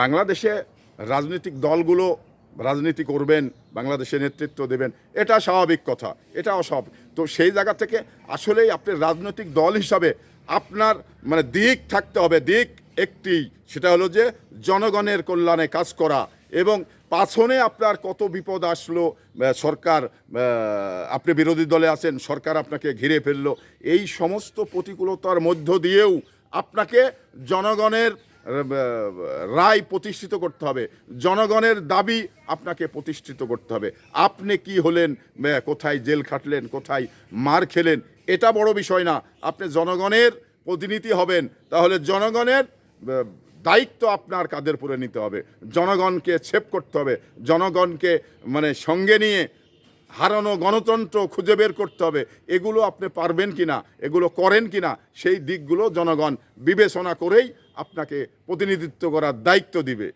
বাংলাদেশে রাজনৈতিক দলগুলো রাজনীতি করবেন বাংলাদেশে নেতৃত্ব দেবেন, এটা স্বাভাবিক কথা, এটা অস্বাভাবিক। তো সেই জায়গা থেকে আসলেই আপনি রাজনৈতিক দল হিসাবে আপনার মানে দিক থাকতে হবে, দিক একটি, সেটা হলো যে জনগণের কল্যাণে কাজ করা এবং পাছনে আপনার কত বিপদ আসলো সরকার আপনি বিরোধী দলে আছেন, সরকার আপনাকে ঘিরে ফেলল, এই সমস্ত প্রতিকূলতার মধ্য দিয়েও আপনাকে জনগণের রায় প্রতিষ্ঠিত করতে হবে। জনগণের দাবি আপনাকে প্রতিষ্ঠিত করতে হবে। আপনি কি হলেন কোথায় জেল খাটলেন, কোথায় মার খেলেন, এটা বড় বিষয় না। আপনি জনগণের প্রতিনিধি হবেন, তাহলে জনগণের দায়িত্ব আপনার কাদের উপরে নিতে হবে। জনগণকে ছেপ করতে হবে। জনগণকে মানে সঙ্গে নিয়ে হারানো গণতন্ত্র খুঁজে বের করতে হবে। এগুলো আপনি পারবেন কি না এগুলো করেন কি না সেই দিকগুলো জনগণ বিবেচনা করেই আপনাকে প্রতিনিধিত্ব করার দায়িত্ব দিবে।